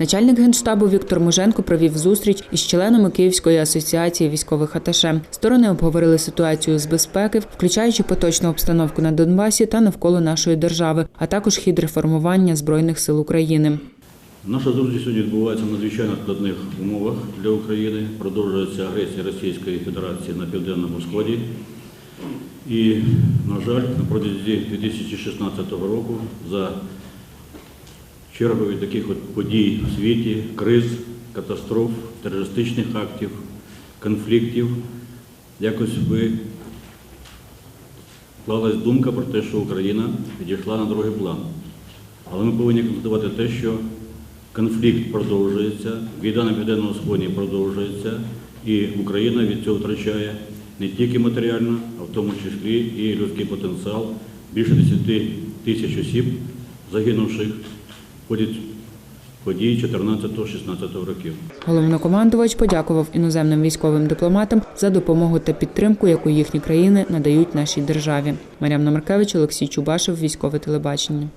Начальник генштабу Віктор Муженко провів зустріч із членами Київської асоціації військових аташе. Сторони обговорили ситуацію з безпеки, включаючи поточну обстановку на Донбасі та навколо нашої держави, а також хід реформування збройних сил України. Наша зустріч сьогодні відбувається в надзвичайно складних умовах для України. Продовжується агресія Російської Федерації на південному сході. І, на жаль, на протязі 2016 року за чергою таких от подій в світі, криз, катастроф, терористичних актів, конфліктів, якось ви склалась думка про те, що Україна підійшла на другий план. Але ми повинні констатувати те, що конфлікт продовжується, війна на південному сході продовжується, і Україна від цього втрачає не тільки матеріально, а в тому числі і людський потенціал. Більше 10 тисяч осіб, загинувших в події 14-16 років. Головнокомандувач подякував іноземним військовим дипломатам за допомогу та підтримку, яку їхні країни надають нашій державі. Мар'яна Маркевич, Олексій Чубашев, військове телебачення.